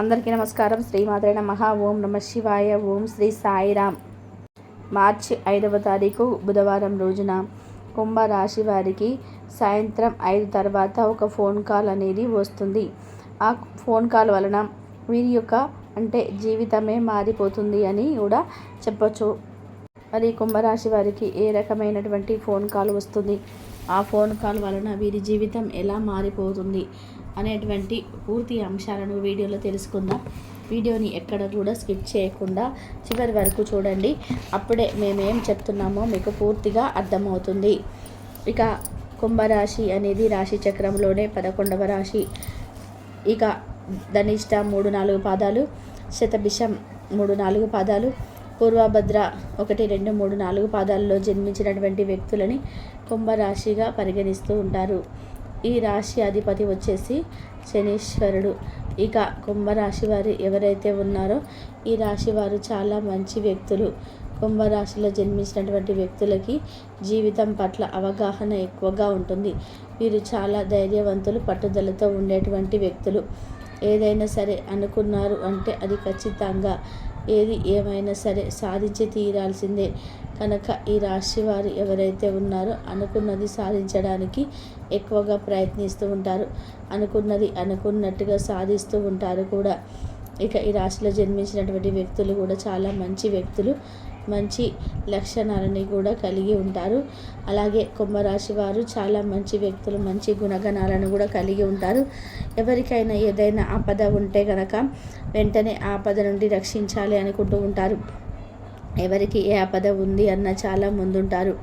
అందరికీ నమస్కారం. శ్రీమాతృ నమః. ఓం నమ శివాయ. ఓం శ్రీ సాయిరామ్. మార్చి ఐదవ తారీఖు బుధవారం రోజున కుంభరాశి వారికి సాయంత్రం ఐదు తర్వాత ఒక ఫోన్ కాల్ అనేది వస్తుంది. ఆ ఫోన్ కాల్ వలన వీరి యొక్క అంటే జీవితమే మారిపోతుంది అని కూడా చెప్పచ్చు. మరి కుంభరాశి వారికి ఏ రకమైనటువంటి ఫోన్ కాల్ వస్తుంది? ఆ ఫోన్ కాల్ వలన వీరి జీవితం ఎలా మారిపోతుంది? అనేటువంటి పూర్తి అంశాలను వీడియోలో తెలుసుకుందాం. వీడియోని ఎక్కడ కూడా స్కిప్ చేయకుండా చివరి వరకు చూడండి. అప్పుడే మేమేం చెప్తున్నామో మీకు పూర్తిగా అర్థమవుతుంది. ఇక కుంభరాశి అనేది రాశి చక్రంలోనే పదకొండవ రాశి. ఇక ధనిష్ట మూడు నాలుగు పాదాలు శతభిషం మూడు నాలుగు పాదాలు పూర్వభద్ర ఒకటి రెండు మూడు నాలుగు పాదాల్లో జన్మించినటువంటి వ్యక్తులని కుంభరాశిగా పరిగణిస్తూ ఉంటారు. ఈ రాశి అధిపతి వచ్చేసి శనీశ్వరుడు. ఇక కుంభరాశి వారు ఎవరైతే ఉన్నారో ఈ రాశి వారు చాలా మంచి వ్యక్తులు. కుంభరాశిలో జన్మించినటువంటి వ్యక్తులకి జీవితం పట్ల అవగాహన ఎక్కువగా ఉంటుంది. వీరు చాలా ధైర్యవంతులు పట్టుదలతో ఉండేటువంటి వ్యక్తులు. ఏదైనా సరే అనుకున్నారు అంటే అది ఖచ్చితంగా. ఏది ఏమైనా సరే సాధించి తీరాల్సిందే. కనుక ఈ రాశి వారు ఎవరైతే ఉన్నారో అనుకున్నది సాధించడానికి ఎక్కువగా ప్రయత్నిస్తూ ఉంటారు. అనుకున్నది అనుకున్నట్టుగా సాధిస్తూ ఉంటారు కూడా. ఇక ఈ రాశిలో జన్మించినటువంటి వ్యక్తులు కూడా చాలా మంచి వ్యక్తులు. మంచి లక్షణాలని కూడా కలిగి ఉంటారు. అలాగే కుంభరాశి వారు చాలా మంచి వ్యక్తులు మంచి గుణగణాలను కూడా కలిగి ఉంటారు. ఎవరికైనా ఏదైనా ఆపద ఉంటే కనుక వెంటనే ఆపద నుండి రక్షించాలి అనుకుంటూ ఉంటారు. ఎవరికి ఏ ఆపద ఉంది అన్న చాలా ముందుంటారు.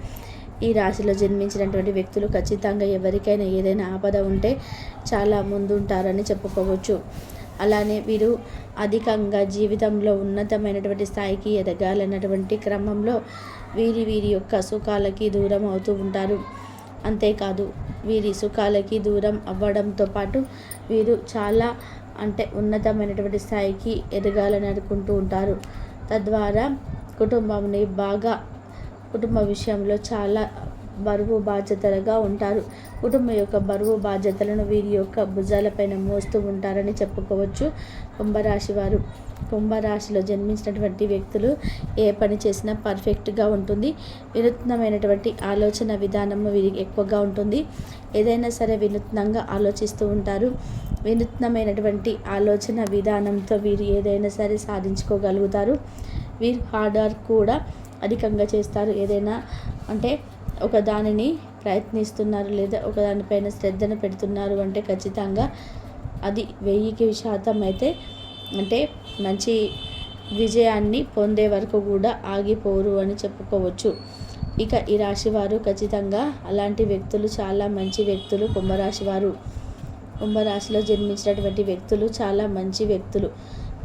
ఈ రాశిలో జన్మించినటువంటి వ్యక్తులు ఖచ్చితంగా ఎవరికైనా ఏదైనా ఆపద ఉంటే చాలా ముందుంటారని చెప్పుకోవచ్చు. అలానే వీరు అధికంగా జీవితంలో ఉన్నతమైనటువంటి స్థాయికి ఎదగాలన్నటువంటి క్రమంలో వీరి వీరి యొక్క సుఖాలకి దూరం అవుతూ ఉంటారు. అంతేకాదు వీరి సుఖాలకి దూరం అవ్వడంతో పాటు వీరు చాలా అంటే ఉన్నతమైనటువంటి స్థాయికి ఎదగాలని అనుకుంటూ ఉంటారు. తద్వారా కుటుంబంని బాగా కుటుంబ విషయంలో చాలా బరువు బాధ్యతలుగా ఉంటారు. కుటుంబం యొక్క బరువు బాధ్యతలను వీరి యొక్క భుజాలపైన మోస్తూ ఉంటారని చెప్పుకోవచ్చు కుంభరాశి వారు కుంభరాశిలో జన్మించినటువంటి వ్యక్తులు ఏ పని చేసినా పర్ఫెక్ట్గా ఉంటుంది. వినూత్నమైనటువంటి ఆలోచన విధానము వీరికి ఎక్కువగా ఉంటుంది. ఏదైనా సరే వినూత్నంగా ఆలోచిస్తూ ఉంటారు. వినూత్నమైనటువంటి ఆలోచన విధానంతో వీరు ఏదైనా సరే సాధించుకోగలుగుతారు. వీరు హార్డ్ వర్క్ కూడా అధికంగా చేస్తారు. ఏదైనా అంటే ఒక దానిని ప్రయత్నిస్తున్నారు లేదా ఒక దానిపైన శ్రద్ధను పెడుతున్నారు అంటే ఖచ్చితంగా అది వెయ్యికి శాతం అయితే అంటే మంచి విజయాన్ని పొందే వరకు కూడా ఆగిపోరు అని చెప్పుకోవచ్చు. ఇక ఈ రాశి వారు ఖచ్చితంగా అలాంటి వ్యక్తులు చాలా మంచి వ్యక్తులు. కుంభరాశి వారు కుంభరాశిలో జన్మించినటువంటి వ్యక్తులు చాలా మంచి వ్యక్తులు.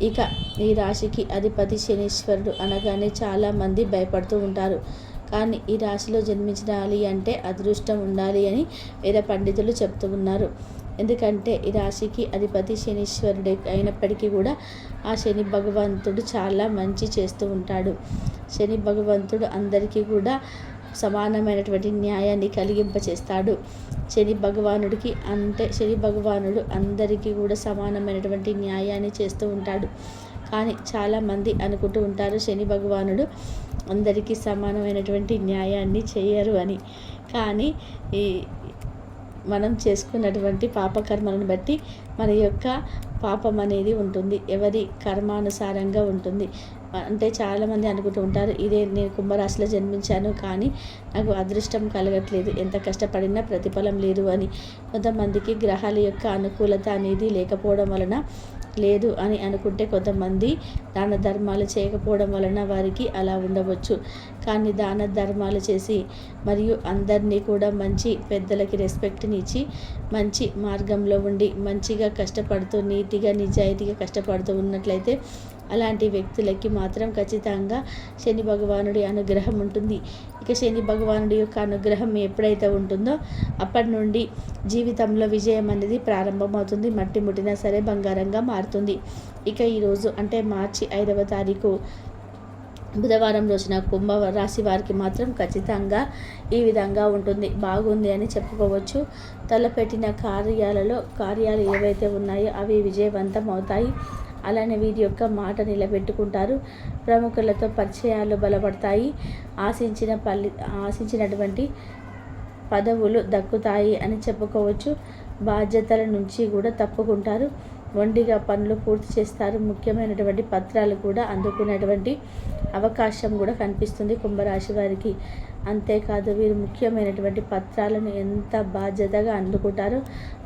ఇక ఈ రాశికి అధిపతి శనీశ్వరుడు అనగానే చాలామంది భయపడుతూ ఉంటారు. కానీ ఈ రాశిలో జన్మించాలి అంటే అదృష్టం ఉండాలి అని వేద పండితులు చెప్తూ ఉన్నారు. ఎందుకంటే ఈ రాశికి అధిపతి శనీశ్వరుడే అయినప్పటికీ కూడా ఆ శని భగవంతుడు చాలా మంచి చేస్తూ ఉంటాడు. శని భగవంతుడు అందరికీ కూడా సమానమైనటువంటి న్యాయాన్ని కలిగింపచేస్తాడు. శని భగవానుడికి అంటే శని భగవానుడు అందరికీ కూడా సమానమైనటువంటి న్యాయాన్ని చేస్తూ ఉంటాడు. కానీ చాలామంది అనుకుంటూ ఉంటారు శని భగవానుడు అందరికీ సమానమైనటువంటి న్యాయాన్ని చేయరు అని. కానీ ఈ మనం చేసుకున్నటువంటి పాపకర్మలను బట్టి మన యొక్క పాపం అనేది ఉంటుంది. ఎవరి కర్మానుసారంగా ఉంటుంది. అంటే చాలామంది అనుకుంటూ ఉంటారు ఇదే నేను కుంభరాశిలో జన్మించాను కానీ నాకు అదృష్టం కలగట్లేదు. ఎంత కష్టపడినా ప్రతిఫలం లేదు అని. కొంతమందికి గ్రహాల యొక్క అనుకూలత అనేది లేకపోవడం వలన లేదు అని అనుకుంటే కొంతమంది దాన ధర్మాలు చేయకపోవడం వలన వారికి అలా ఉండవచ్చు. కానీ దాన ధర్మాలు చేసి మరియు అందరినీ కూడా మంచి పెద్దలకి రెస్పెక్ట్ని ఇచ్చి మంచి మార్గంలో ఉండి మంచిగా కష్టపడుతూ నీతిగా నిజాయితీగా కష్టపడుతూ ఉన్నట్లయితే అలాంటి వ్యక్తులకి మాత్రం ఖచ్చితంగా శని భగవానుడి అనుగ్రహం ఉంటుంది. ఇక శని భగవానుడి యొక్క అనుగ్రహం ఎప్పుడైతే ఉంటుందో అప్పటి నుండి జీవితంలో విజయం అనేది ప్రారంభమవుతుంది. మట్టి ముట్టినా సరే బంగారంగా మారుతుంది. ఇక ఈరోజు అంటే మార్చి ఐదవ తారీఖు బుధవారం రోజున కుంభ రాశి వారికి మాత్రం ఖచ్చితంగా ఈ విధంగా ఉంటుంది. బాగుంది అని చెప్పుకోవచ్చు. తలపెట్టిన కార్యాలలో కార్యాలు ఏవైతే ఉన్నాయో అవి విజయవంతం అవుతాయి. అలానే వీరి యొక్క మాట నిలబెట్టుకుంటారు. ప్రముఖులతో పరిచయాలు బలపడతాయి. ఆశించిన పల్లి ఆశించినటువంటి పదవులు దక్కుతాయి అని చెప్పుకోవచ్చు. బాధ్యతల నుంచి కూడా తప్పుకుంటారు. మొండిగా పనులు పూర్తి చేస్తారు. ముఖ్యమైనటువంటి పత్రాలు కూడా అందుకునేటువంటి అవకాశం కూడా కనిపిస్తుంది కుంభరాశి వారికి. అంతేకాదు వీరు ముఖ్యమైనటువంటి పత్రాలను ఎంత బాధ్యతగా అందుకుంటారో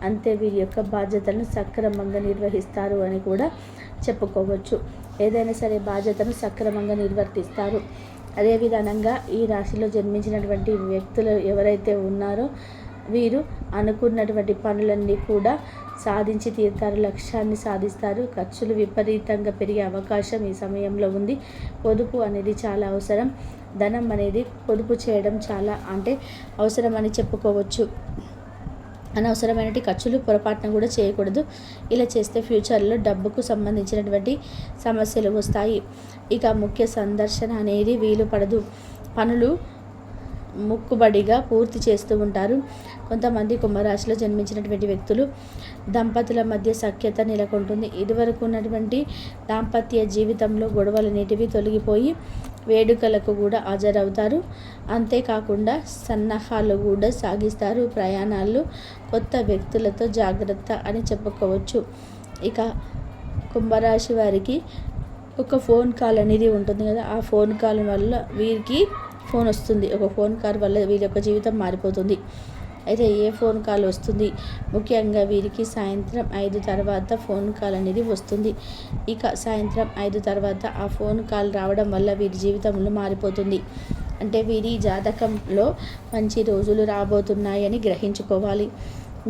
అంతే వీరి యొక్క బాధ్యతలను సక్రమంగా నిర్వహిస్తారు అని కూడా చెప్పుకోవచ్చు. ఏదైనా సరే బాధ్యతను సక్రమంగా నిర్వర్తిస్తారు. అదే విధానంగా ఈ రాశిలో జన్మించినటువంటి వ్యక్తులు ఎవరైతే ఉన్నారో వీరు అనుకున్నటువంటి పనులన్నీ కూడా సాధించి తీరుతారు లక్ష్యాన్ని సాధిస్తారు. ఖర్చులు విపరీతంగా పెరిగే అవకాశం ఈ సమయంలో ఉంది. పొదుపు అనేది చాలా అవసరం. ధనం అనేది పొదుపు చేయడం చాలా అంటే అవసరం అని చెప్పుకోవచ్చు. అనవసరమైన ఖర్చులు పొరపాటున కూడా చేయకూడదు. ఇలా చేస్తే ఫ్యూచర్లో డబ్బుకు సంబంధించినటువంటి సమస్యలు వస్తాయి. ఇక ముఖ్య సందర్శన అనేది వీలు పడదు పనులు ముక్కుబడిగా పూర్తి చేస్తూ ఉంటారు. కొంతమంది కుంభరాశిలో జన్మించినటువంటి వ్యక్తులు దంపతుల మధ్య సఖ్యత నెలకొంటుంది. ఇదివరకు ఉన్నటువంటి దాంపత్య జీవితంలో గొడవలు అనేటివి తొలగిపోయి వేడుకలకు కూడా హాజరవుతారు. అంతేకాకుండా సన్నాహాలు కూడా సాగిస్తారు. ప్రయాణాలు కొత్త వ్యక్తులతో జాగ్రత్త అని చెప్పుకోవచ్చు. ఇక కుంభరాశి వారికి ఒక ఫోన్ కాల్ అనేది ఉంటుంది కదా ఆ ఫోన్ కాల్ వల్ల వీరికి ఫోన్ వస్తుంది. ఒక ఫోన్ కాల్ వల్ల వీరి యొక్క జీవితం మారిపోతుంది. అయితే ఏ ఫోన్ కాల్ వస్తుంది? ముఖ్యంగా వీరికి సాయంత్రం ఐదు తర్వాత ఫోన్ కాల్ అనేది వస్తుంది. ఇక సాయంత్రం ఐదు తర్వాత ఆ ఫోన్ కాల్ రావడం వల్ల వీరి జీవితంలో మారిపోతుంది. అంటే వీరి జాతకంలో మంచి రోజులు రాబోతున్నాయని గ్రహించుకోవాలి.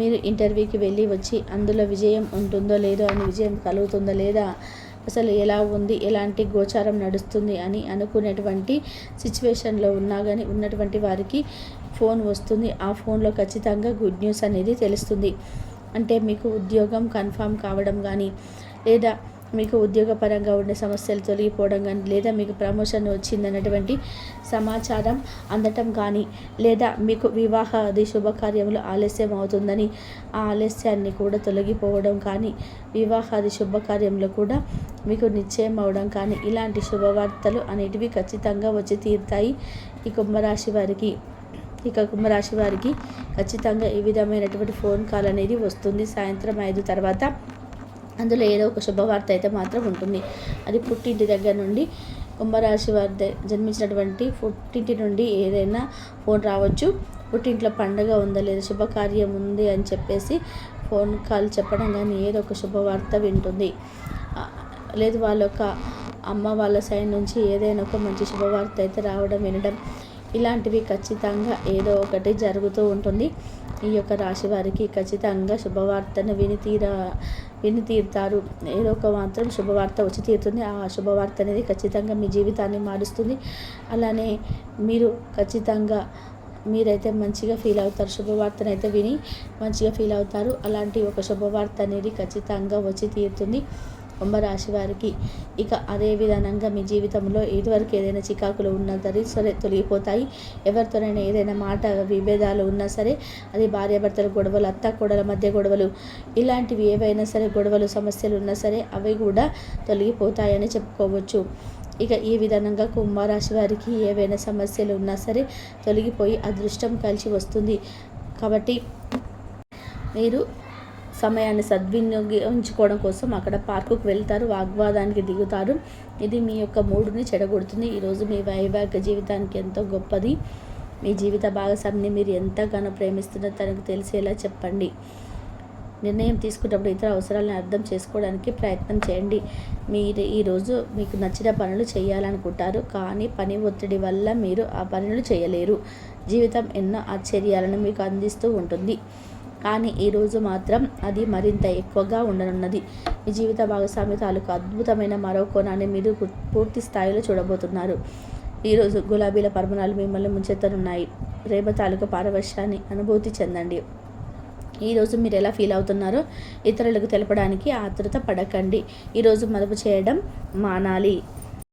మీరు ఇంటర్వ్యూకి వెళ్ళి వచ్చి అందులో విజయం ఉంటుందో లేదో అని విజయం కలుగుతుందో లేదా అసలు ఎలా ఉంది? ఎలాంటి గోచారం నడుస్తుంది అని అనుకునేటువంటి సిచ్యువేషన్లో ఉన్నా కానీ ఉన్నటువంటి వారికి ఫోన్ వస్తుంది. ఆ ఫోన్లో ఖచ్చితంగా గుడ్ న్యూస్ అనేది తెలుస్తుంది. అంటే మీకు ఉద్యోగం కన్ఫామ్ కావడం కానీ లేదా మీకు ఉద్యోగపరంగా ఉండే సమస్యలు తొలగిపోవడం కానీ లేదా మీకు ప్రమోషన్ వచ్చిందన్నటువంటి సమాచారం అందటం కానీ లేదా మీకు వివాహాది శుభకార్యంలో ఆలస్యం అవుతుందని ఆ ఆలస్యాన్ని కూడా తొలగిపోవడం కానీ వివాహాది శుభకార్యంలో కూడా మీకు నిశ్చయం అవడం కానీ ఇలాంటి శుభవార్తలు అనేటివి ఖచ్చితంగా వచ్చి తీరుతాయి. ఈ కుంభరాశి వారికి ఇక కుంభరాశి వారికి ఖచ్చితంగా ఈ విధమైనటువంటి ఫోన్ కాల్ అనేది వస్తుంది. సాయంత్రం ఐదు తర్వాత అందులో ఏదో ఒక శుభవార్త అయితే మాత్రం ఉంటుంది. అది పుట్టింటి దగ్గర నుండి కుంభరాశి వారి జన్మించినటువంటి పుట్టింటి నుండి ఏదైనా ఫోన్ రావచ్చు. పుట్టింట్లో పండగ ఉందా లేదా శుభకార్యం ఉంది అని చెప్పేసి ఫోన్ కాల్ చెప్పడం కానీ ఏదో ఒక శుభవార్త వింటుంది. లేదు వాళ్ళ యొక్క అమ్మ వాళ్ళ సైడ్ నుంచి ఏదైనా ఒక మంచి శుభవార్త అయితే రావడం వినడం ఇలాంటివి ఖచ్చితంగా ఏదో ఒకటి జరుగుతూ ఉంటుంది. ఈ యొక్క రాశి వారికి ఖచ్చితంగా శుభవార్తను విని తీర విని తీరుతారు. ఏదో ఒక మాత్రం శుభవార్త వచ్చి తీరుతుంది. ఆ శుభవార్త అనేది ఖచ్చితంగా మీ జీవితాన్ని మారుస్తుంది. అలానే మీరు ఖచ్చితంగా మీరైతే మంచిగా ఫీల్ అవుతారు. శుభవార్తను అయితే విని మంచిగా ఫీల్ అవుతారు. అలాంటి ఒక శుభవార్త అనేది ఖచ్చితంగా వచ్చి తీరుతుంది. కుంభరాశి వారికి. ఇక అదే విధానంగా మీ జీవితంలో ఇదివరకు ఏదైనా చికాకులు ఉన్నా సరే సరే తొలగిపోతాయి. ఎవరితోనైనా ఏదైనా మాట విభేదాలు ఉన్నా సరే అది భార్యాభర్తల గొడవలు అత్త కొడల మధ్య గొడవలు ఇలాంటివి ఏవైనా సరే గొడవలు సమస్యలు ఉన్నా సరే అవి కూడా తొలగిపోతాయని చెప్పుకోవచ్చు. ఇక ఈ విధంగా కుంభరాశి వారికి ఏవైనా సమస్యలు ఉన్నా సరే తొలగిపోయి అదృష్టం కలిసి వస్తుంది. కాబట్టి మీరు సమయాన్ని సద్వినియోగించుకోవడం కోసం అక్కడ పార్కుకు వెళ్తారు వాగ్వాదానికి దిగుతారు. ఇది మీ యొక్క మూడుని చెడగొడుతుంది. ఈరోజు మీ వైవాహిక జీవితానికి ఎంతో గొప్పది. మీ జీవిత భాగస్వామిని మీరు ఎంతగానో ప్రేమిస్తున్నారో తనకు తెలిసేలా చెప్పండి. నిర్ణయం తీసుకున్నప్పుడు ఇతర అవసరాలను అర్థం చేసుకోవడానికి ప్రయత్నం చేయండి. మీరు ఈరోజు మీకు నచ్చిన పనులు చేయాలనుకుంటారు కానీ పని ఒత్తిడి వల్ల మీరు ఆ పనులు చేయలేరు. జీవితం ఎన్నో ఆశ్చర్యాలను మీకు అందిస్తూ ఉంటుంది. కానీ ఈరోజు మాత్రం అది మరింత ఎక్కువగా ఉండనున్నది. మీ జీవిత భాగస్వామి తాలూకు అద్భుతమైన మరో కోణాన్ని మీరు పూర్తి స్థాయిలో చూడబోతున్నారు. ఈరోజు గులాబీల పర్మనాలు మిమ్మల్ని ముంచెత్తనున్నాయి. రేప తాలూకు పారవశ్యాన్ని అనుభూతి చెందండి. ఈరోజు మీరు ఎలా ఫీల్ అవుతున్నారో ఇతరులకు తెలపడానికి ఆతృత పడకండి. ఈరోజు మదుపు చేయడం మానాలి.